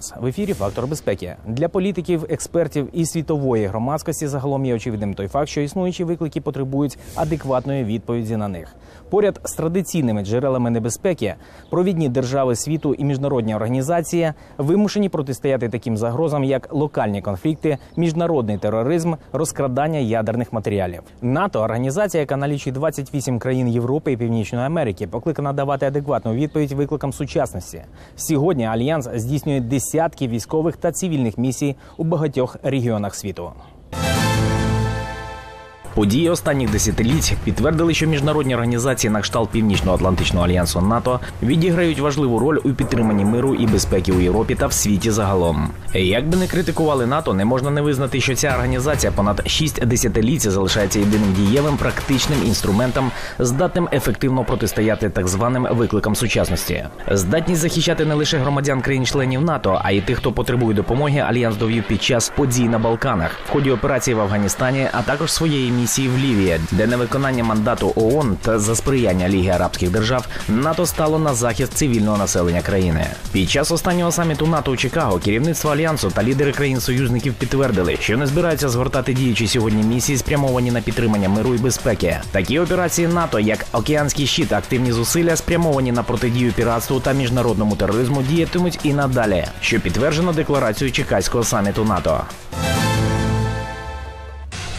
Вас в ефірі Фактор безпеки для політиків, експертів і світової громадськості. Загалом є очевидним той факт, що існуючі виклики потребують адекватної відповіді на них. Поряд з традиційними джерелами небезпеки, провідні держави світу і міжнародні організації вимушені протистояти таким загрозам, як локальні конфлікти, міжнародний тероризм, розкрадання ядерних матеріалів. НАТО організація, яка налічує 28 країн Європи і Північної Америки, покликана давати адекватну відповідь викликам сучасності. Сьогодні альянс здійснює десятки військових та цивільних місій у багатьох регіонах світу. Події останніх десятиліть підтвердили, що міжнародні організації на кшталт Північно-Атлантичного альянсу НАТО відіграють важливу роль у підтриманні миру і безпеки у Європі та в світі загалом. Як би не критикували НАТО, не можна не визнати, що ця організація понад шість десятиліть залишається єдиним дієвим практичним інструментом, здатним ефективно протистояти так званим викликам сучасності. Здатність захищати не лише громадян країн-членів НАТО, а й тих, хто потребує допомоги. Альянс довів під час подій на Балканах в ході операції в Афганістані, а також своєї місії в Лівії, де невиконання мандату ООН та за сприяння Ліги Арабських держав НАТО стало на захист цивільного населення країни. Під час останнього саміту НАТО у Чикаго керівництво альянсу та лідери країн-союзників підтвердили, що не збираються згортати діючі сьогодні місії, спрямовані на підтримання миру і безпеки. Такі операції НАТО, як Океанський щит, активні зусилля, спрямовані на протидію піратству та міжнародному тероризму, діятимуть і надалі, що підтверджено декларацією Чикаського саміту НАТО.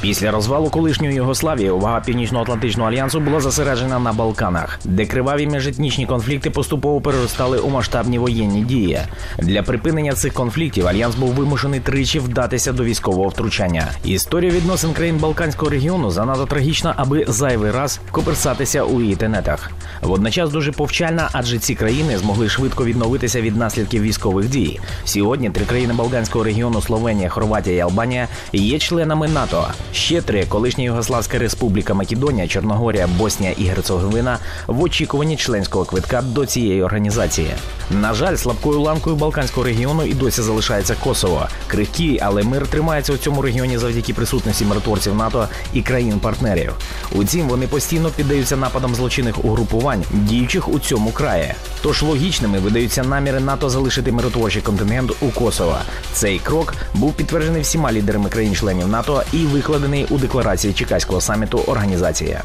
Після розвалу колишньої Югославії увага Північно-Атлантичного альянсу була зосереджена на Балканах, де криваві міжетнічні конфлікти поступово переростали у масштабні воєнні дії. Для припинення цих конфліктів альянс був вимушений тричі вдатися до військового втручання. Історія відносин країн Балканського регіону занадто трагічна, аби зайвий раз коперсатися у її тенетах. Водночас дуже повчальна, адже ці країни змогли швидко відновитися від наслідків військових дій. Сьогодні три країни Балканського регіону Словенія, Хорватія і Албанія є членами НАТО. Ще три колишня Югославська Республіка Македонія, Чорногорія, Боснія і Герцеговина в очікуванні членського квитка до цієї організації. На жаль, слабкою ланкою Балканського регіону і досі залишається Косово. Крихкий, але мир тримається у цьому регіоні завдяки присутності миротворців НАТО і країн-партнерів. Утім, вони постійно піддаються нападам злочинних угрупувань, діючих у цьому краї. Тож логічними видаються наміри НАТО залишити миротворчий контингент у Косово. Цей крок був підтверджений всіма лідерами країн-членів НАТО і викладений у декларації Чекаського саміту організації.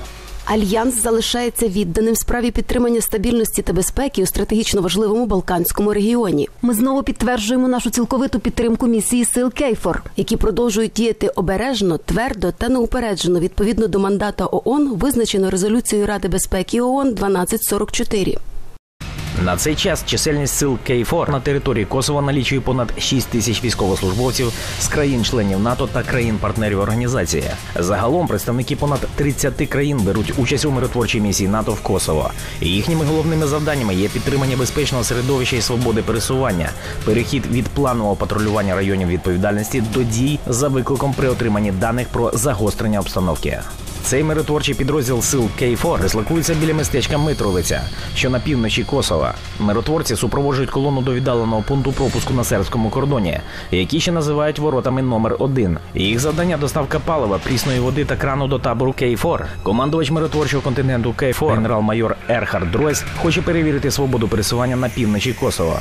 Альянс залишається відданим справі підтримання стабільності та безпеки у стратегічно важливому Балканському регіоні. Ми знову підтверджуємо нашу цілковиту підтримку місії сил Кейфор, які продовжують діяти обережно, твердо та неупереджено відповідно до мандата ООН, визначено резолюцією Ради безпеки ООН 1244. На цей час чисельність сил КФОР на території Косово налічує понад 6 тисяч військовослужбовців з країн-членів НАТО та країн-партнерів організації. Загалом представники понад 30 країн беруть участь у миротворчій місії НАТО в Косово. Їхніми головними завданнями є підтримання безпечного середовища і свободи пересування, перехід від планового патрулювання районів відповідальності до дій за викликом при отриманні даних про загострення обстановки. Цей миротворчий підрозділ сил Кейфор дислокується біля містечка Митровиця, що на півночі Косова. Миротворці супроводжують колону до віддаленого пункту пропуску на сербському кордоні, які ще називають воротами номер 1 Їх завдання доставка палива, прісної води та крану до табору Кейфор. Командувач миротворчого континенту Кейфор, генерал-майор Ерхард Дройс, хоче перевірити свободу пересування на півночі Косова.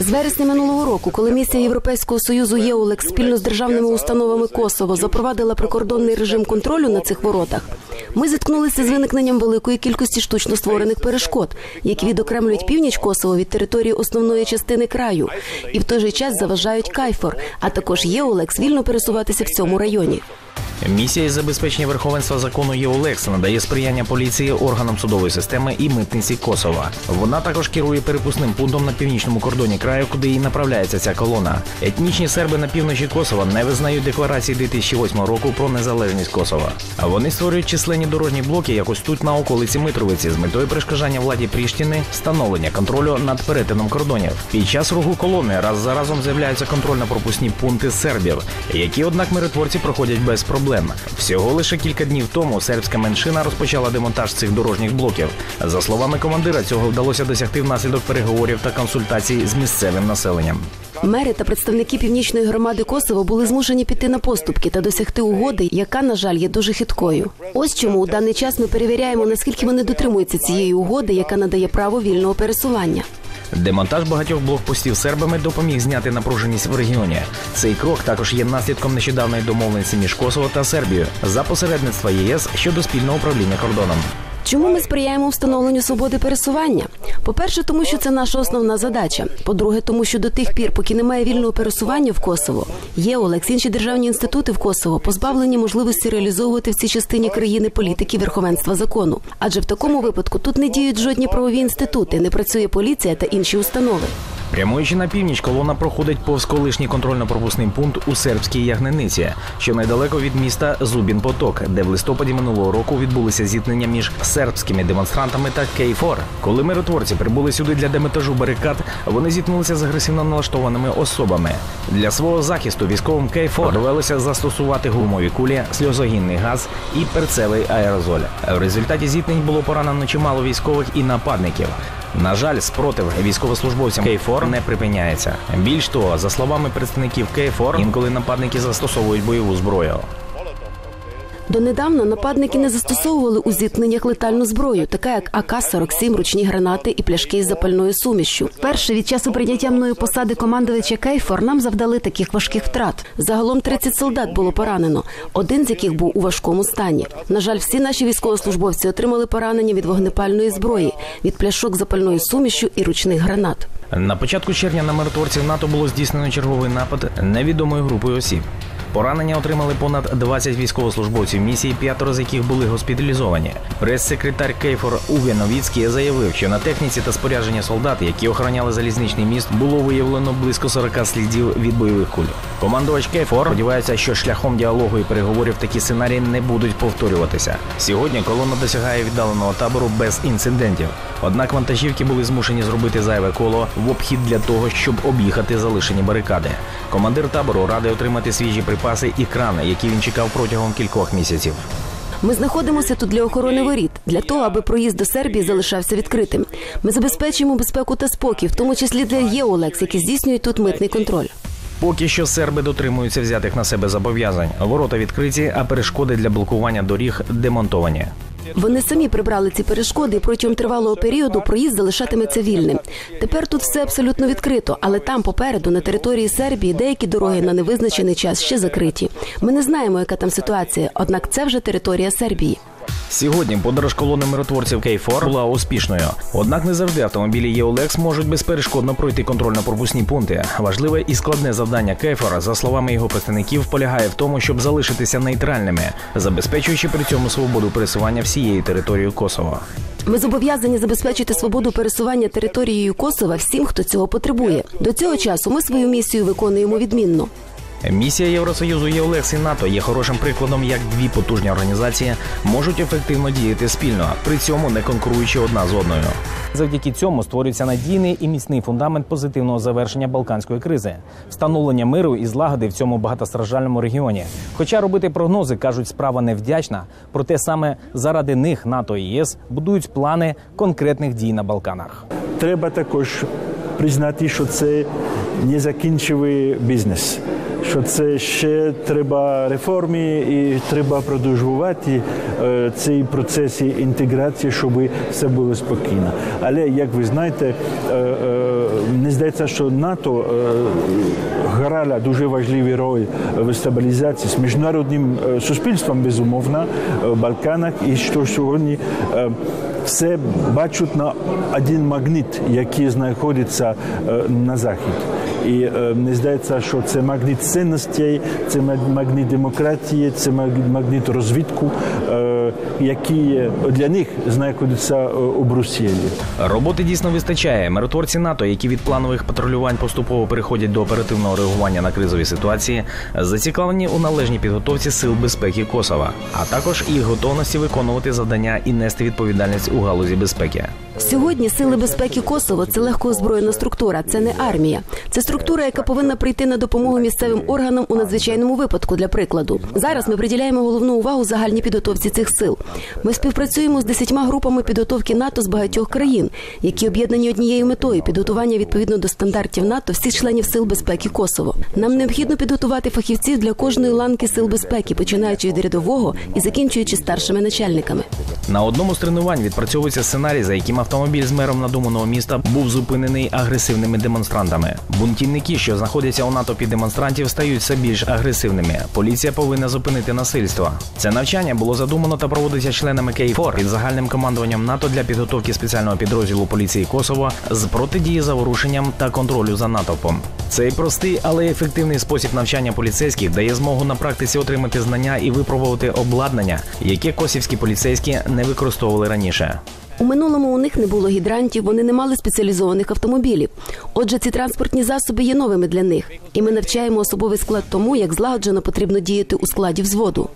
З вересня минулого року, коли місія Європейського союзу ЄОЛЕК спільно з державними установами Косово запровадила прикордонний режим контролю на цих воротах, ми зіткнулися з виникненням великої кількості штучно створених перешкод, які відокремлюють північ Косово від території основної частини краю, і в той же час заважають Кайфор, а також ЄОЛЕКС вільно пересуватися в цьому районі. Місія із забезпечення верховенства закону ЄОЛЕКС надає сприяння поліції органам судової системи і митниці Косова. Вона також керує перепусним пунктом на північному кордоні краю, куди і направляється ця колона. Етнічні серби на півночі Косова не визнають декларації 2008 року про незалежність Косова. Вони створюють численні дорожні блоки, якось тут на околиці Митровиці, з метою перешкоджання владі Пріштіни, встановлення контролю над перетином кордонів. Під час руху колони раз за разом з'являються контрольно-пропускні пункти сербів, які, однак, миротворці проходять без проблем проблем. Всього лише кілька днів тому сербська меншина розпочала демонтаж цих дорожніх блоків. За словами командира, цього вдалося досягти внаслідок переговорів та консультацій з місцевим населенням. Мери та представники північної громади Косово були змушені піти на поступки та досягти угоди, яка, на жаль, є дуже хиткою. Ось чому у даний час ми перевіряємо, наскільки вони дотримуються цієї угоди, яка надає право вільного пересування. Демонтаж багатьох блокпостів сербами допоміг зняти напруженість в регіоні. Цей крок також є наслідком нещодавної домовленості між Косово та Сербією за посередництва ЄС щодо спільного управління кордоном. Чому ми сприяємо встановленню свободи пересування? По-перше, тому що це наша основна задача. По-друге, тому що до тих пір, поки немає вільного пересування в Косово, є Олекс, інші державні інститути в Косово позбавлені можливості реалізовувати в цій частині країни політики верховенства закону. Адже в такому випадку тут не діють жодні правові інститути, не працює поліція та інші установи. Прямуючи на північ, колона проходить повз колишній контрольно-пропускний пункт у сербській Ягнениці, що недалеко від міста Зубін Поток, де в листопаді минулого року відбулися зіткнення між сербськими демонстрантами та Кейфор. Коли миротворці прибули сюди для демонтажу барикад, вони зіткнулися з агресивно налаштованими особами. Для свого захисту військовим Кейфор довелося застосувати гумові кулі, сльозогінний газ і перцевий аерозоль. В результаті зіткнень було поранено чимало військових і нападників. На жаль, спротив військовослужбовцям Кейфор не припиняється. Більш того, за словами представників Кейфор, інколи нападники застосовують бойову зброю. Донедавна нападники не застосовували у зіткненнях летальну зброю, така як АК-47, ручні гранати і пляшки із запальною сумішшю. Перше від часу прийняття мною посади командувача Кейфор нам завдали таких важких втрат. Загалом 30 солдат було поранено, один з яких був у важкому стані. На жаль, всі наші військовослужбовці отримали поранення від вогнепальної зброї, від пляшок з запальною сумішшю і ручних гранат. На початку червня на миротворців НАТО було здійснено черговий напад невідомою групою осіб. Поранення отримали понад 20 військовослужбовців місії, п'ятеро з яких були госпіталізовані. Прес-секретар Кейфор Уве Новіцький заявив, що на техніці та спорядженні солдат, які охороняли залізничний міст, було виявлено близько 40 слідів від бойових куль. Командувач Кейфор сподівається, що шляхом діалогу і переговорів такі сценарії не будуть повторюватися. Сьогодні колона досягає віддаленого табору без інцидентів. Однак вантажівки були змушені зробити зайве коло в обхід для того, щоб об'їхати залишені барикади. Командир табору радий отримати свіжі припаси і крани, які він чекав протягом кількох місяців. Ми знаходимося тут для охорони воріт, для того, аби проїзд до Сербії залишався відкритим. Ми забезпечуємо безпеку та спокій, в тому числі для ЄОЛЕКС, які здійснюють тут митний контроль. Поки що серби дотримуються взятих на себе зобов'язань. Ворота відкриті, а перешкоди для блокування доріг демонтовані. Вони самі прибрали ці перешкоди, і протягом тривалого періоду проїзд залишатиметься вільним. Тепер тут все абсолютно відкрито, але там попереду, на території Сербії, деякі дороги на невизначений час ще закриті. Ми не знаємо, яка там ситуація, однак це вже територія Сербії. Сьогодні подорож колони миротворців Кейфор була успішною. Однак не завжди автомобілі ЄОЛЕКС можуть безперешкодно пройти контрольно-пропускні пункти. Важливе і складне завдання Кейфора, за словами його представників, полягає в тому, щоб залишитися нейтральними, забезпечуючи при цьому свободу пересування всією територією Косово. Ми зобов'язані забезпечити свободу пересування територією Косова всім, хто цього потребує. До цього часу ми свою місію виконуємо відмінно. Місія Євросоюзу ЄОЛЕКС і НАТО є хорошим прикладом, як дві потужні організації можуть ефективно діяти спільно, при цьому не конкуруючи одна з одною. Завдяки цьому створюється надійний і міцний фундамент позитивного завершення балканської кризи, встановлення миру і злагоди в цьому багатостраждальному регіоні. Хоча робити прогнози кажуть, справа невдячна, проте саме заради них НАТО і ЄС будують плани конкретних дій на Балканах. Треба також признати, що це не закінчивий бізнес. Що це ще треба реформи і треба продовжувати е, цей процес інтеграції, щоб все було спокійно. Але як ви знаєте, е, е, мені здається, що НАТО грала дуже важливу роль в стабілізації з міжнародним суспільством, безумовно, в Балканах, і що сьогодні. все бачать на один магніт, який знаходиться на захід. І е, мені здається, що це магніт цінностей, це маг- магніт демократії, це маг- магніт розвитку, е, який для них знаходиться е, у Брюсселі. Роботи дійсно вистачає. Миротворці НАТО, які від планових патрулювань поступово переходять до оперативного реагування на кризові ситуації, зацікавлені у належній підготовці сил безпеки Косова, а також їх готовності виконувати завдання і нести відповідальність у галузі безпеки. Сьогодні сили безпеки Косово це легко озброєна структура, це не армія. Це структура, яка повинна прийти на допомогу місцевим органам у надзвичайному випадку. Для прикладу, зараз ми приділяємо головну увагу загальній підготовці цих сил. Ми співпрацюємо з десятьма групами підготовки НАТО з багатьох країн, які об'єднані однією метою підготування відповідно до стандартів НАТО всіх членів сил безпеки Косово. Нам необхідно підготувати фахівців для кожної ланки сил безпеки, починаючи від рядового і закінчуючи старшими начальниками. На одному з тренувань відпрацьовується сценарій, за яким автомобіль з мером надуманого міста був зупинений агресивними демонстрантами. Бунтівники, що знаходяться у натовпі демонстрантів, стають все більш агресивними. Поліція повинна зупинити насильство. Це навчання було задумано та проводиться членами КФОР під загальним командуванням НАТО для підготовки спеціального підрозділу поліції Косово з протидії заворушенням та контролю за натовпом. Цей простий, але ефективний спосіб навчання поліцейських дає змогу на практиці отримати знання і випробувати обладнання, яке косівські поліцейські не використовували раніше. У минулому у них не було гідрантів, вони не мали спеціалізованих автомобілів. Отже, ці транспортні засоби є новими для них, і ми навчаємо особовий склад тому, як злагоджено потрібно діяти у складі взводу.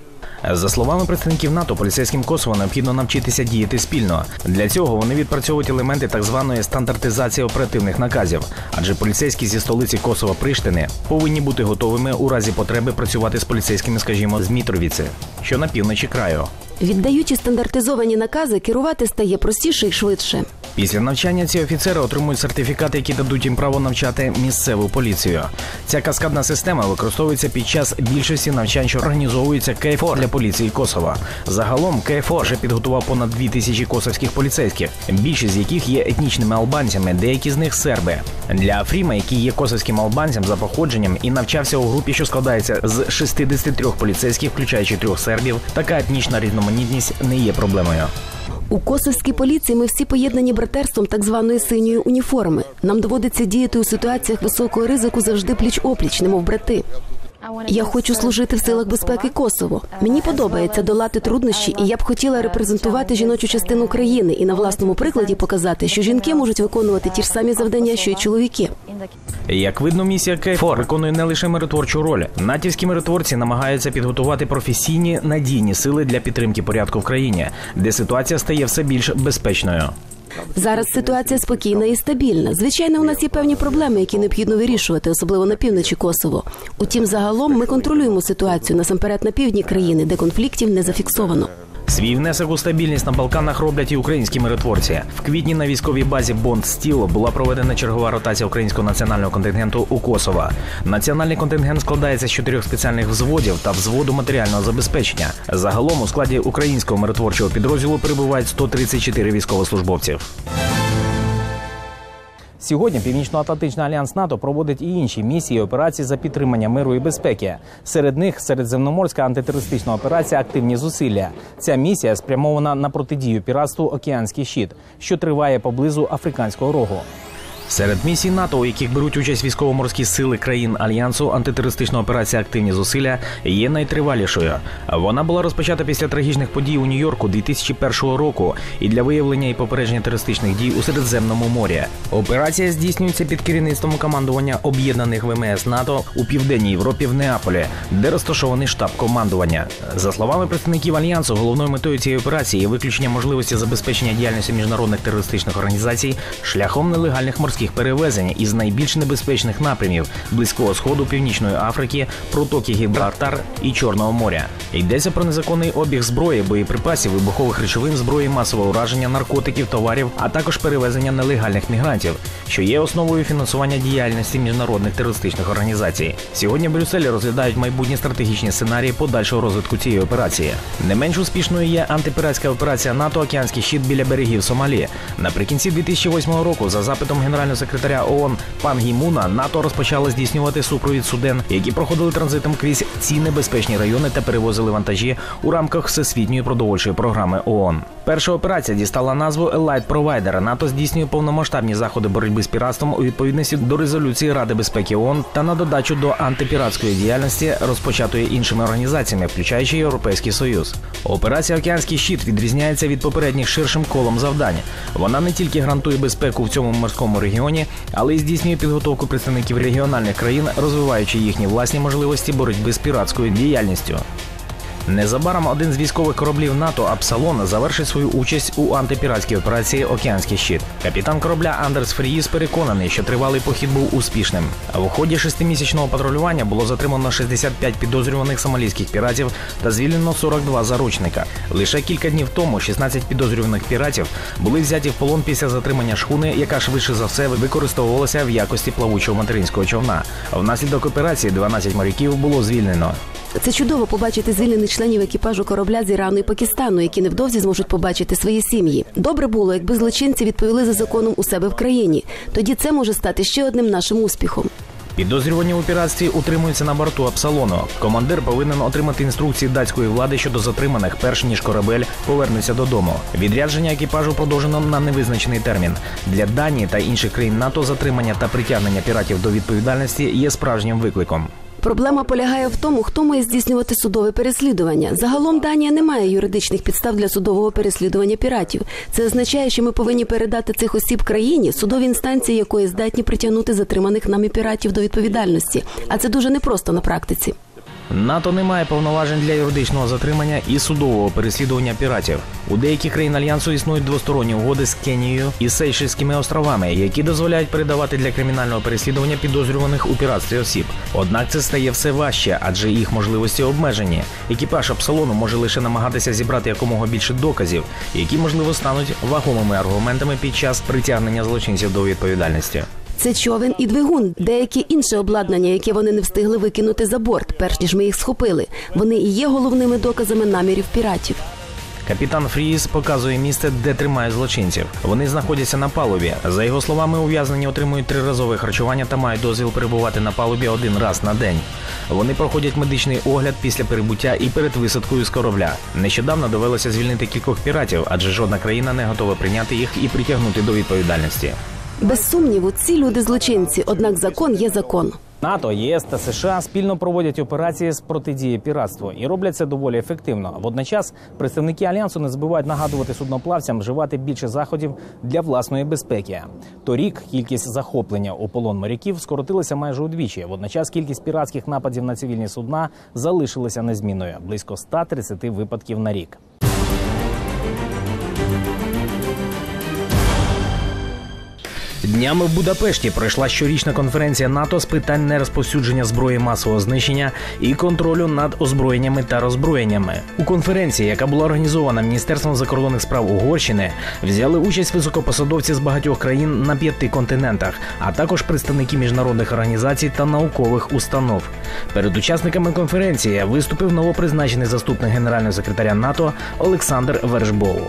За словами представників НАТО, поліцейським Косово необхідно навчитися діяти спільно. Для цього вони відпрацьовують елементи так званої стандартизації оперативних наказів, адже поліцейські зі столиці Косова Приштини повинні бути готовими у разі потреби працювати з поліцейськими, скажімо, з Мітровіці, що на півночі краю. Віддаючи стандартизовані накази, керувати стає простіше і швидше. Після навчання ці офіцери отримують сертифікати, які дадуть їм право навчати місцеву поліцію. Ця каскадна система використовується під час більшості навчань, що організовується КФО для поліції Косова. Загалом КФО вже підготував понад дві тисячі косовських поліцейських, більшість з яких є етнічними албанцями, деякі з них серби. Для Афріма, який є косовським албанцем за походженням і навчався у групі, що складається з 63 поліцейських, включаючи трьох сербів, така етнічна різноманітність не є проблемою. У косовській поліції ми всі поєднані братерством так званої синьої уніформи. Нам доводиться діяти у ситуаціях високого ризику завжди пліч опліч, немов брати. Я хочу служити в силах безпеки Косово. Мені подобається долати труднощі, і я б хотіла репрезентувати жіночу частину країни і на власному прикладі показати, що жінки можуть виконувати ті ж самі завдання, що й чоловіки. Як видно, місія КФОР виконує не лише миротворчу роль. Натівські миротворці намагаються підготувати професійні надійні сили для підтримки порядку в країні, де ситуація стає все більш безпечною. Зараз ситуація спокійна і стабільна. Звичайно, у нас є певні проблеми, які необхідно вирішувати, особливо на півночі Косово. Утім, загалом ми контролюємо ситуацію насамперед на півдні країни, де конфліктів не зафіксовано. Свій внесок у стабільність на Балканах роблять і українські миротворці. В квітні на військовій базі Бонд Стіл була проведена чергова ротація українського національного контингенту у Косово. Національний контингент складається з чотирьох спеціальних взводів та взводу матеріального забезпечення. Загалом у складі українського миротворчого підрозділу перебувають 134 військовослужбовців. Сьогодні Північно-Атлантичний альянс НАТО проводить і інші місії і операції за підтримання миру і безпеки. Серед них середземноморська антитерористична операція Активні зусилля. Ця місія спрямована на протидію піратству Океанський щит, що триває поблизу Африканського рогу. Серед місій НАТО, у яких беруть участь військово-морські сили країн альянсу, антитерористична операція Активні зусилля є найтривалішою. Вона була розпочата після трагічних подій у Нью-Йорку 2001 року і для виявлення і попередження терористичних дій у Середземному морі. Операція здійснюється під керівництвом командування об'єднаних ВМС НАТО у південній Європі в Неаполі, де розташований штаб командування. За словами представників альянсу, головною метою цієї операції є виключення можливості забезпечення діяльності міжнародних терористичних організацій шляхом нелегальних морських перевезень із найбільш небезпечних напрямів близького сходу Північної Африки, протоки Гібралтар і Чорного моря. Йдеться про незаконний обіг зброї, боєприпасів, вибухових речовин, зброї масового ураження, наркотиків, товарів, а також перевезення нелегальних мігрантів, що є основою фінансування діяльності міжнародних терористичних організацій. Сьогодні в Брюсселі розглядають майбутні стратегічні сценарії подальшого розвитку цієї операції. Не менш успішною є антипіратська операція НАТО Океанський щит біля берегів Сомалі. Наприкінці 2008 року, за запитом генерального секретаря ООН Пан Гімуна, НАТО розпочало здійснювати супровід суден, які проходили транзитом крізь ці небезпечні райони та перевозили вантажі у рамках всесвітньої продовольчої програми ООН. Перша операція дістала назву Light Provider. НАТО здійснює повномасштабні заходи боротьби з піратством у відповідності до резолюції Ради безпеки ООН та на додачу до антипіратської діяльності, розпочатої іншими організаціями, включаючи Європейський Союз. Операція Океанський щит відрізняється від попередніх ширшим колом завдань. Вона не тільки гарантує безпеку в цьому морському регіоні, але й здійснює підготовку представників регіональних країн, розвиваючи їхні власні можливості боротьби з піратською діяльністю. Незабаром один з військових кораблів НАТО Апсалон завершить свою участь у антипіратській операції Океанський щит. Капітан корабля Андерс Фріїс переконаний, що тривалий похід був успішним. В ході шестимісячного патрулювання було затримано 65 підозрюваних сомалійських піратів та звільнено 42 заручника. Лише кілька днів тому 16 підозрюваних піратів були взяті в полон після затримання шхуни, яка швидше за все використовувалася в якості плавучого материнського човна. Внаслідок операції 12 моряків було звільнено. Це чудово побачити звільнених членів екіпажу корабля з Ірану і Пакистану, які невдовзі зможуть побачити свої сім'ї. Добре було, якби злочинці відповіли за законом у себе в країні. Тоді це може стати ще одним нашим успіхом. Підозрювані у піратстві утримуються на борту Апсалону. Командир повинен отримати інструкції датської влади щодо затриманих, перш ніж корабель повернеться додому. Відрядження екіпажу продовжено на невизначений термін. Для Данії та інших країн НАТО затримання та притягнення піратів до відповідальності є справжнім викликом. Проблема полягає в тому, хто має здійснювати судове переслідування. Загалом Данія не має юридичних підстав для судового переслідування піратів. Це означає, що ми повинні передати цих осіб країні, судові інстанції якої здатні притягнути затриманих нами піратів до відповідальності. А це дуже непросто на практиці. НАТО не має повноважень для юридичного затримання і судового переслідування піратів. У деяких країн альянсу існують двосторонні угоди з Кенією і Сейшельськими островами, які дозволяють передавати для кримінального переслідування підозрюваних у піратстві осіб. Однак це стає все важче, адже їх можливості обмежені. Екіпаж Апсалону може лише намагатися зібрати якомога більше доказів, які можливо стануть вагомими аргументами під час притягнення злочинців до відповідальності. Це човен і двигун, деякі інше обладнання, яке вони не встигли викинути за борт, перш ніж ми їх схопили. Вони і є головними доказами намірів піратів. Капітан Фріс показує місце, де тримають злочинців. Вони знаходяться на палубі. За його словами, ув'язнені отримують триразове харчування та мають дозвіл перебувати на палубі один раз на день. Вони проходять медичний огляд після перебуття і перед висадкою з корабля. Нещодавно довелося звільнити кількох піратів, адже жодна країна не готова прийняти їх і притягнути до відповідальності. Без сумніву, ці люди злочинці, однак закон є закон. НАТО, ЄС та США спільно проводять операції з протидії піратству і роблять це доволі ефективно. Водночас представники альянсу не забувають нагадувати судноплавцям вживати більше заходів для власної безпеки. Торік кількість захоплення у полон моряків скоротилася майже удвічі. Водночас кількість піратських нападів на цивільні судна залишилася незмінною близько 130 випадків на рік. Днями в Будапешті пройшла щорічна конференція НАТО з питань нерозповсюдження зброї масового знищення і контролю над озброєннями та роззброєннями. У конференції, яка була організована Міністерством закордонних справ Угорщини, взяли участь високопосадовці з багатьох країн на п'яти континентах, а також представники міжнародних організацій та наукових установ. Перед учасниками конференції виступив новопризначений заступник генерального секретаря НАТО Олександр Вершбоу.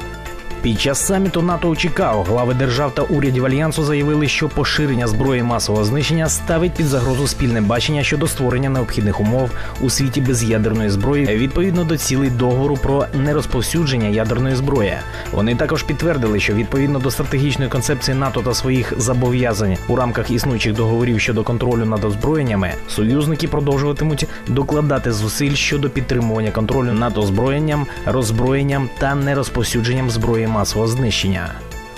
Під час саміту НАТО у Чикаго глави держав та урядів альянсу заявили, що поширення зброї масового знищення ставить під загрозу спільне бачення щодо створення необхідних умов у світі без ядерної зброї відповідно до цілей договору про нерозповсюдження ядерної зброї. Вони також підтвердили, що відповідно до стратегічної концепції НАТО та своїх зобов'язань у рамках існуючих договорів щодо контролю над озброєннями, союзники продовжуватимуть докладати зусиль щодо підтримування контролю над озброєнням, роззброєнням та нерозповсюдженням зброї масового знищення.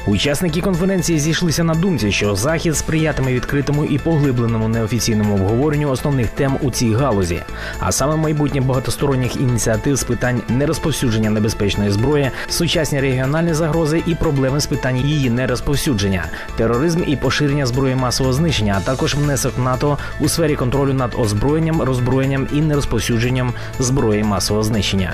Учасники конференції зійшлися на думці, що захід сприятиме відкритому і поглибленому неофіційному обговоренню основних тем у цій галузі, а саме майбутнє багатосторонніх ініціатив з питань нерозповсюдження небезпечної зброї, сучасні регіональні загрози і проблеми з питань її нерозповсюдження, тероризм і поширення зброї масового знищення, а також внесок НАТО у сфері контролю над озброєнням, роззброєнням і нерозповсюдженням зброї масового знищення.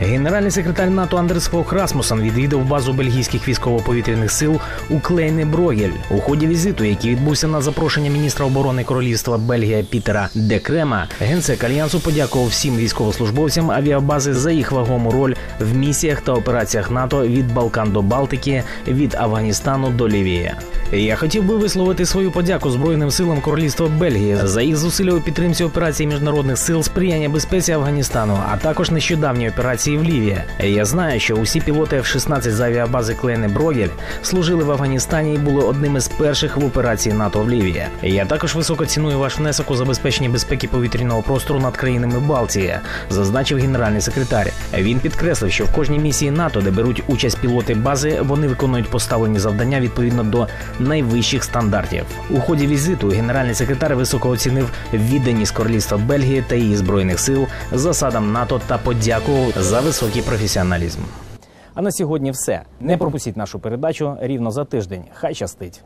Генеральний секретар НАТО Андерс Фох Расмусон відвідав базу бельгійських військово-повітряних сил у Клейне Брогель. У ході візиту, який відбувся на запрошення міністра оборони Королівства Бельгія Пітера Декрема, генсек альянсу подякував всім військовослужбовцям авіабази за їх вагому роль в місіях та операціях НАТО від Балкан до Балтики, від Афганістану до Лівії. Я хотів би висловити свою подяку Збройним силам Королівства Бельгії за їх зусилля у підтримці операції міжнародних сил сприяння безпеці Афганістану, а також нещодавньої операції операції в Лівії. Я знаю, що усі пілоти F-16 з авіабази Клени Брогель служили в Афганістані і були одним із перших в операції НАТО в Лівії. Я також високо ціную ваш внесок у забезпечення безпеки повітряного простору над країнами Балтії, зазначив генеральний секретар. Він підкреслив, що в кожній місії НАТО, де беруть участь пілоти бази, вони виконують поставлені завдання відповідно до найвищих стандартів. У ході візиту генеральний секретар високо оцінив відданість королівства Бельгії та її збройних сил засадам НАТО та подякував за високий професіоналізм. А на сьогодні все. Не пропустіть нашу передачу рівно за тиждень. Хай щастить.